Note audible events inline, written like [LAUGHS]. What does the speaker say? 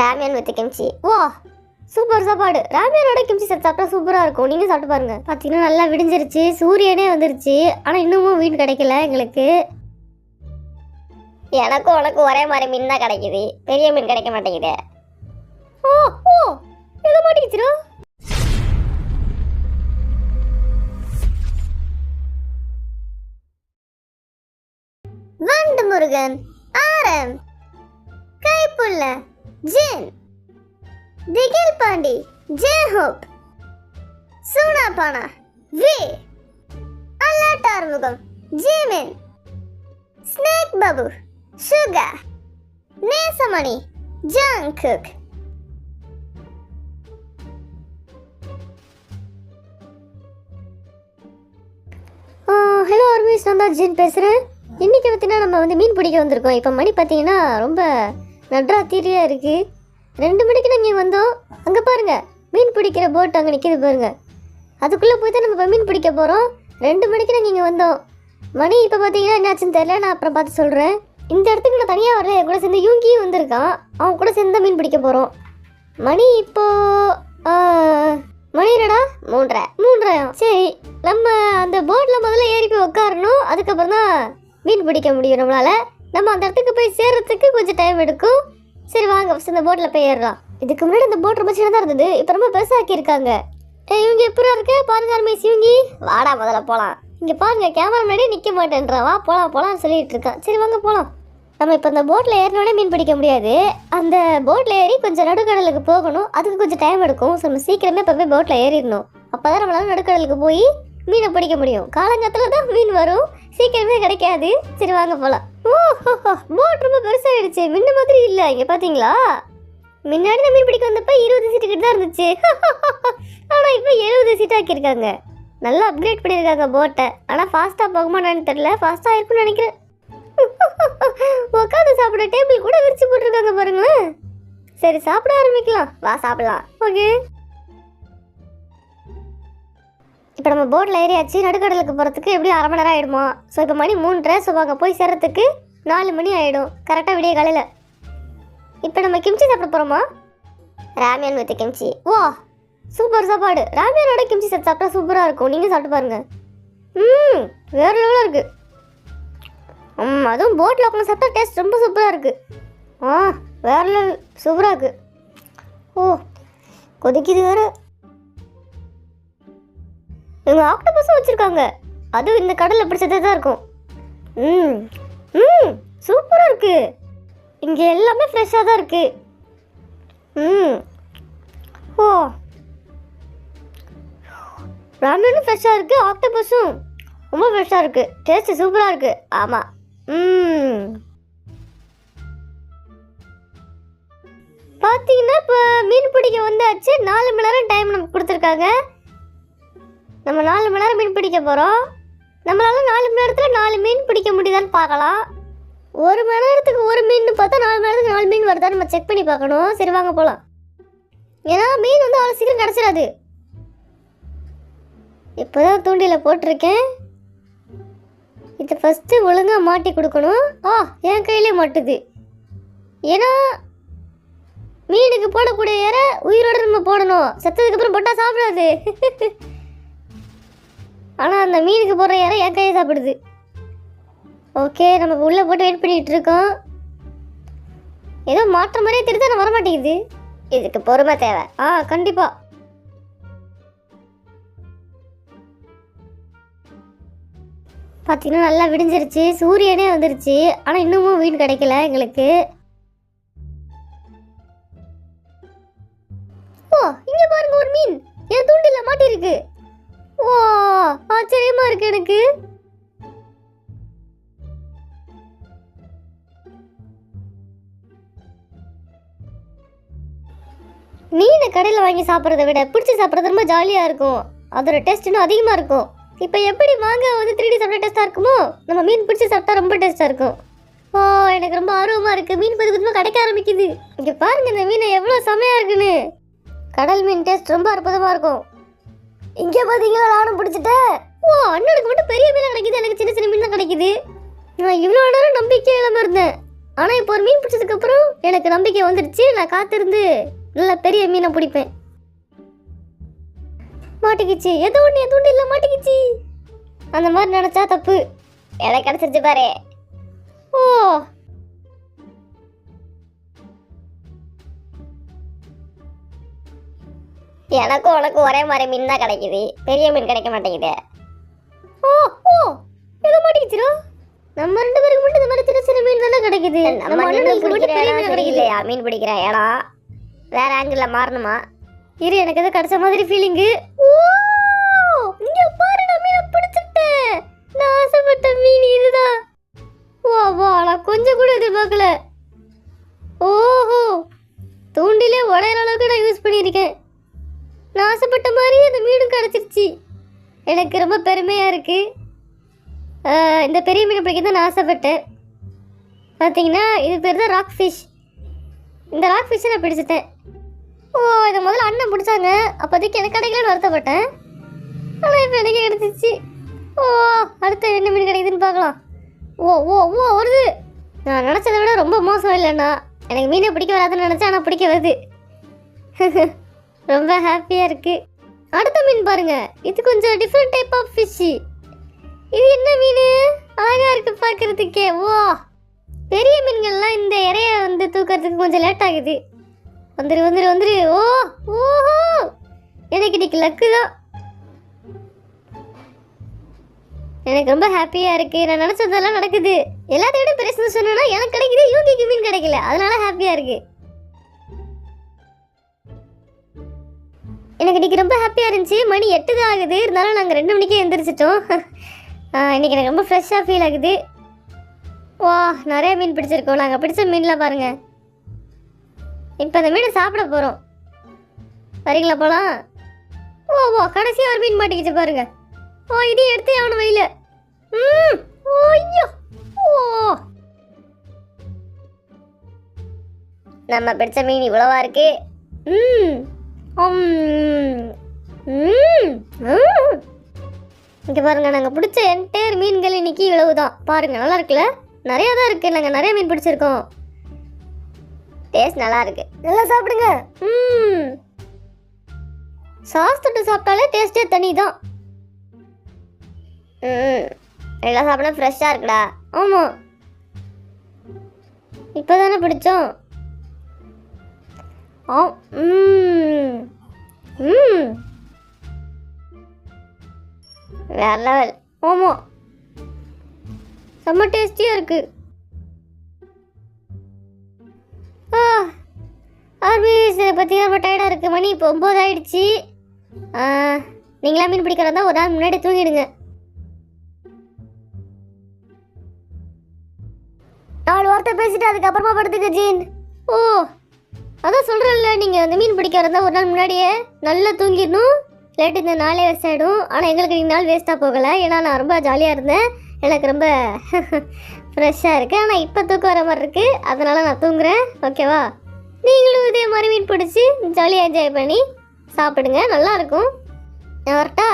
Ramyeon with kimchi வா super சாப்பாடு. ராமியனோட கிம்ச்சி சாப்பிட்டா சூப்பராக இருக்கும். நீங்கள் சாப்பிட்டு பாருங்கள் பார்த்தீங்கன்னா நல்லா விடிஞ்சிருச்சு. சூரியனே வந்துருச்சு. ஆனால் இன்னமும் மீன் கிடைக்கல எங்களுக்கு. எனக்கும் உனக்கும் ஒரே மாதிரி மீன் தான் கிடைக்குது. பெரிய மீன் கிடைக்க மாட்டேங்குது. ஓ ஓ எதை மாட்டேங்குச்சுரோ வண்டு Murugan R M Kaipulla. Jin. Thigil Pandi J Hope Soona Paana V. Allot Arumugam Jimin. Snake Babu Suga. Nesamani Jungkook hello armies நான் தான் ஜென் பேசுகிறேன் இன்றைக்கி பார்த்தீங்கன்னா நம்ம வந்து மீன் பிடிக்க வந்திருக்கோம். இப்போ மணி பார்த்தீங்கன்னா ரொம்ப நட்ராத்தீரியாக இருக்குது ரெண்டு மணிக்கு நாங்கள் இங்கே வந்தோம். அங்கே பாருங்கள் மீன் பிடிக்கிற போட் அங்கே நிற்கிது பாருங்க. அதுக்குள்ளே போய் தான் நம்ம இப்போ மீன் பிடிக்க போகிறோம் ரெண்டு மணிக்கு நாங்கள் இங்கே வந்தோம். மணி இப்போ பார்த்தீங்கன்னா என்னாச்சுன்னு தெரியல நான் அப்புறம் பார்த்து சொல்கிறேன் இந்த இடத்துக்கு நான் தனியாக வரல என் கூட சேர்ந்து யூங்கியும் வந்திருக்கான். அவன் கூட சேர்ந்து தான் மீன் பிடிக்க போகிறோம் மணி இப்போ மணி என்னடா? மூன்றரை. மூன்றரையா சரி நம்ம அந்த போட்டில் முதல்ல ஏறி போய் உட்காரணும். அதுக்கப்புறம் தான் மீன் பிடிக்க முடியும் நம்மளால. நம்ம அந்த இடத்துக்கு போய் சேர்றதுக்கு கொஞ்சம் டைம் எடுக்கும். சரி வாங்க ஃபஸ்ட் இந்த போட்டில் போய் ஏறலாம். இதுக்கு முன்னாடி இந்த போட் ரொம்ப சின்னதாக இருந்தது. இப்போ ரொம்ப பெருசாக்கியிருக்காங்க. இவங்க எப்படி இருக்கு? பாருங்க அருமை சிவங்கி. வாடா முதல்ல போகலாம் இங்கே பாருங்க கேமரா முன்னாடியே நிற்க மாட்டேன்றான் வா போகலாம் போகலாம்னு சொல்லிட்டு இருக்கான். சரி வாங்க போகலாம் நம்ம இப்போ அந்த போட்டில் ஏறினோடனே மீன் பிடிக்க முடியாது. அந்த போட்டில் ஏறி கொஞ்சம் நடுக்கடலுக்கு போகணும். அதுக்கு கொஞ்சம் டைம் எடுக்கும். ஸோ நம்ம சீக்கிரமே இப்போ போய் போட்டில் ஏறிடணும். அப்போ தான் நம்மளால நடுக்கடலுக்கு போய் மீனை பிடிக்க முடியும். காலங்காலத்தில் தான் மீன் வரும். சீக்கிரமே கிடைக்காது. சரி வாங்க போகலாம் ஓ போட் ரொம்ப பெருசாகிடுச்சு முன்ன மாதிரி இல்லை இங்கே பார்த்தீங்களா முன்னாடி நான் மீன் பிடிக்க வந்தப்ப இருபது சீட்டு கிட்ட தான் இருந்துச்சு. [LAUGHS] ஆனால் இப்போ எழுபது சீட் ஆக்கியிருக்காங்க. நல்லா அப்கிரேட் பண்ணியிருக்காங்க போட்டை ஆனால் ஃபாஸ்ட்டாக போகுமான்னு தெரியல. ஃபாஸ்ட்டாக இருக்கும்னு நினைக்கிறேன். [LAUGHS] உட்காந்து சாப்பிட டேபிள் கூட விரிச்சு போட்டிருக்காங்க பாருங்களேன். சரி சாப்பிட ஆரம்பிக்கலாம். வா சாப்பிடலாம். ஓகே இப்போ நம்ம போட்டில் ஏறியாச்சு நடுக்கடலுக்கு போகிறதுக்கு எப்படியும் அரை மணி நேரம் ஆகிடுமா ஸோ இப்போ மணி மூன்றரை ஸோ அங்கே போய் சேர்றதுக்கு நாலு மணி ஆகிடும் கரெக்டாக விடிய காலையில். இப்போ நம்ம கிம்ச்சி சாப்பிட போகிறோமா ramyeon with kimchi oh super சாப்பாடு. ராமியனோட கிம்ச்சி சாப்பிட்டு சாப்பிட்டா சூப்பராக இருக்கும். நீங்கள் சாப்பிட்டு பாருங்கள் ம் வேறு லெவலாக இருக்குது ம் அதுவும் போட்டில் உட்காந்து சாப்பிட்டா டேஸ்ட் ரொம்ப சூப்பராக இருக்குது ஆ வேறு லெவல் சூப்பராக இருக்குது ஓ கொதிக்குது வேறு. இவங்க ஆக்டோபஸும் வச்சுருக்காங்க. அதுவும் இந்த கடலில் பிடிச்சதே தான் இருக்கும். ம் ம் சூப்பராக இருக்குது இங்கே எல்லாமே ஃப்ரெஷ்ஷாக தான் இருக்குது ம். ஓ. ராமனும் ஃப்ரெஷ்ஷாக இருக்குது ஆக்டோபஸும் ரொம்ப ஃப்ரெஷ்ஷாக இருக்குது டேஸ்ட்டு சூப்பராக இருக்குது ஆமாம் ம். பார்த்தீங்கன்னா இப்போ மீன் பிடிக்க வந்தாச்சு. நாலு மணி நேரம் டைம் நமக்கு கொடுத்துருக்காங்க. நம்ம நாலு மணி நேரம் மீன் பிடிக்க போகிறோம் நம்மளால் நாலு மணி நேரத்தில் நாலு மீன் பிடிக்க முடியுதான்னு பார்க்கலாம். ஒரு மணி நேரத்துக்கு ஒரு மீன் பார்த்தா நாலு மணி நேரத்துக்கு நாலு மீன் வருதா? நம்ம செக் பண்ணி பார்க்கணும். சரி வாங்க போகலாம் ஏன்னா மீன் வந்து அவ்வளோ சீக்கிரம் கிடச்சிடாது. இப்போதான் தூண்டியில் போட்டிருக்கேன். இது ஃபஸ்ட்டு ஒழுங்காக மாட்டி கொடுக்கணும். ஆ என் கையிலே மாட்டுது. ஏன்னா மீனுக்கு போடக்கூடிய இற உயிரோட நம்ம போடணும். செத்ததுக்கப்புறம் போட்டால் சாப்பிடாது. [LAUGHS] ஆனால் அந்த மீனுக்கு போடுற இற என் கையை சாப்பிடுது. ஓகே நம்ம உள்ளே போட்டு வெயிட் பண்ணிகிட்டு இருக்கோம். ஏதோ மாற்ற மாதிரியே தெரிஞ்சா நான் வரமாட்டேங்குது. இதுக்கு பொறுமை தேவை. ஆ கண்டிப்பாக பார்த்தீங்கன்னா நல்லா விடிஞ்சிருச்சு. சூரியனே வந்துருச்சு. ஆனால் இன்னமும் மீன் கிடைக்கல எங்களுக்கு. ஓ இங்கே பாருங்க ஒரு மீன். என் தூண்டில மாட்டிருக்கு. ஓ ஆச்சரியமா இருக்கு எனக்கு. மீனை கடையில் வாங்கி சாப்பிட்றத விட பிடிச்சி சாப்பிட்றது ரொம்ப ஜாலியாக இருக்கும். அதோட டேஸ்ட் இன்னும் அதிகமாக இருக்கும். இப்போ எப்படி வாங்க வந்து த்ரீ டி சாப்பிட்டா டேஸ்ட்டாக இருக்குமோ நம்ம மீன் பிடிச்சி சாப்பிட்டா ரொம்ப டேஸ்ட்டாக இருக்கும். ஓ எனக்கு ரொம்ப ஆர்வமாக இருக்குது மீன் கொஞ்சம் கொஞ்சமாக கிடைக்க ஆரம்பிக்குது. இங்கே பாருங்க இந்த மீனை எவ்வளோ செமையாக இருக்குன்னு. கடல் மீன் டேஸ்ட் ரொம்ப அற்புதமாக இருக்கும். இங்கே பார்த்தீங்களா நானும் பிடிச்சிட்டேன். ஓ அண்ணனுக்கு மட்டும் பெரிய மீன் கிடைக்குது எனக்கு சின்ன சின்ன மீன் தான் கிடைக்குது. நான் இவ்வளோ நேரம் நம்பிக்கை இல்லாமல் இருந்தேன். ஆனால் இப்போ ஒரு மீன் பிடிச்சதுக்கப்புறம் எனக்கு நம்பிக்கை வந்துடுச்சு நான் காத்திருந்து நல்ல பெரிய மீனை பிடிப்பேன். மாட்டிக்கிச்சு. எதோ ஒன்று எது ஒன்று இல்லை மாட்டிக்கிச்சு. அந்த மாதிரி நினச்சா தப்பு. எனக்கு கிடச்சிருச்சு பாரு. ஓ எனக்கும் உனக்கும் ஒரே மாதிரி மீன் தான் கிடைக்குது. பெரிய மீன் கிடைக்க மாட்டேங்குது. ஓ ஓ ஏதோ மாட்டிக்கிச்சிரோ நம்ம ரெண்டு பேருக்கு மட்டும் இந்த மாதிரி சின்ன சின்ன மீன் தானே கிடைக்குது. நம்ம அண்ணனுக்கு மட்டும் பெரிய மீன் கிடைக்கல மீன் பிடிக்கிற இடம் வேற ஆங்கிள் மாறணுமா? இரு எனக்கு எதோ கிடைச்ச மாதிரி ஃபீலிங்கு ஓ இங்க பாரு நான் மீனை பிடிச்சிட்டேன். நான் ஆசைப்பட்ட மீன் இதுதான். வா வா நான் கொஞ்சம் கூட எதிர்பார்க்கல. ஓஹோ தூண்டிலே உடையிற அளவுக்கு நான் யூஸ் பண்ணியிருக்கேன். நான் ஆசைப்பட்ட மாதிரி அந்த மீனும் கிடச்சிருச்சு. எனக்கு ரொம்ப பெருமையாக இருக்குது இந்த பெரிய மீன் பிடிக்க தான் நான் ஆசைப்பட்டேன். பார்த்தீங்கன்னா இது பேர் தான் ராக் ஃபிஷ் இந்த ராக் ஃபிஷ்ஷை நான் பிடிச்சிட்டேன். ஓ இதை முதல்ல அண்ணன் பிடிச்சாங்க. அப்போதைக்கு எனக்கு கிடைக்கலன்னு வருத்தப்பட்டேன். ஆனால் இப்போ எனக்கு கிடச்சிச்சு ஓ அடுத்த என்ன மீன் கிடைக்குதுன்னு பார்க்கலாம். ஓ ஓ ஓ வருது. நான் நினச்சதை விட ரொம்ப மோசம் இல்லைண்ணா. எனக்கு மீனை பிடிக்க வராதுன்னு நினச்சேன் ஆனால் பிடிக்க வருது. [LAUGHS] ரொம்ப ஹாப்பியாக இருக்குது அடுத்த மீன் பாருங்கள் இது கொஞ்சம் டிஃப்ரெண்ட் டைப் ஆஃப் ஃபிஷ்ஷு இது என்ன மீன்? அழகாக இருக்கு பார்க்குறதுக்கே. ஓ பெரிய மீன்கள்லாம் இந்த இறைய வந்து தூக்கிறதுக்கு கொஞ்சம் லேட் ஆகுது. வந்துரு வந்துரு வந்துரு. ஓ ஓஹோ. எனக்கு இன்னைக்கு லக்கு தான். எனக்கு ரொம்ப ஹாப்பியாக இருக்குது நான் நினச்சதெல்லாம் நடக்குது. எல்லாத்தையும் விட பெருசு சொன்னா எனக்கு கிடைக்குது. யூகிக்கு மீன் கிடைக்கல. அதனால ஹாப்பியாக இருக்குது எனக்கு இன்றைக்கி ரொம்ப ஹாப்பியாக இருந்துச்சு. மணி எட்டு தான் ஆகுது. இருந்தாலும் நாங்கள் ரெண்டு மணிக்கே எழுந்திரிச்சிட்டோம் இன்னைக்கு எனக்கு ரொம்ப ஃப்ரெஷ்ஷாக ஃபீல் ஆகுது. வா நிறைய மீன் பிடிச்சிருக்கோம். நாங்கள் பிடிச்ச மீன்லாம் பாருங்கள் இப்போ அந்த மீனை சாப்பிட போகிறோம் வரீங்களா போகலாம் ஓ ஓ கடைசியாக ஒரு மீன் மாட்டிக்கிச்சு பாருங்க. ஓ இதையும் எடுத்து ஆகணும் வழியில. ம் ஓ ஐயோ ஓ. நம்ம பிடிச்ச மீன் இவ்வளவா இருக்கு. ம். இங்கே பாருங்கள் நாங்கள் பிடிச்ச என்டையர் மீன்கள் இன்னைக்கு இவ்வளவு தான் பாருங்கள் நல்லா இருக்குல்ல? நிறையா தான் இருக்குது நாங்கள் நிறைய மீன் பிடிச்சிருக்கோம். டேஸ்ட் நல்லா இருக்கு. நல்லா சாப்பிடுங்க. ம் சாஸ் தொட்டு சாப்பிட்டாலே டேஸ்ட்டே தனி தான் ம் எல்லாம் சாப்பிட ஃப்ரெஷ்ஷாக இருக்குடா. ஆமாம் இப்போ தானே பிடிச்சோம். ஆ ம் ம். வேற லெவல் மோமோ செம்ம டேஸ்டியாக இருக்கு. ஆ. ஆர்பிஎஸ் பார்த்தீங்கன்னா ரொம்ப டயர்டாக இருக்குது மணி இப்போ ஒம்பது ஆயிடுச்சு. நீங்களா மீன் பிடிக்கிறதா ஒரு நாள் முன்னாடி தூங்கிடுங்க. நாலு வார்த்தை பேசிட்டு அதுக்கப்புறமா படுத்துக்க ஜீன். ஓ. அதான் சொல்கிறேன்ல நீங்கள் வந்து மீன் பிடிக்க இருந்தால் ஒரு நாள் முன்னாடியே நல்லா தூங்கிடணும். லேட்டு இந்த நாளே வேஸ்ட் ஆகிடும் ஆனால் எங்களுக்கு நீங்கள் நாள் வேஸ்ட்டாக போகலை. ஏன்னா நான் ரொம்ப ஜாலியாக இருந்தேன். எனக்கு ரொம்ப [LAUGHS] ஃப்ரெஷ்ஷாக இருக்குது ஆனால் இப்போ தூக்கம் வர மாதிரி இருக்குது அதனால் நான் தூங்குறேன். ஓகேவா நீங்களும் இதே மாதிரி மீன் பிடிச்சி ஜாலியாக என்ஜாய் பண்ணி சாப்பிடுங்க. நல்லாயிருக்கும் நான் வரட்டா?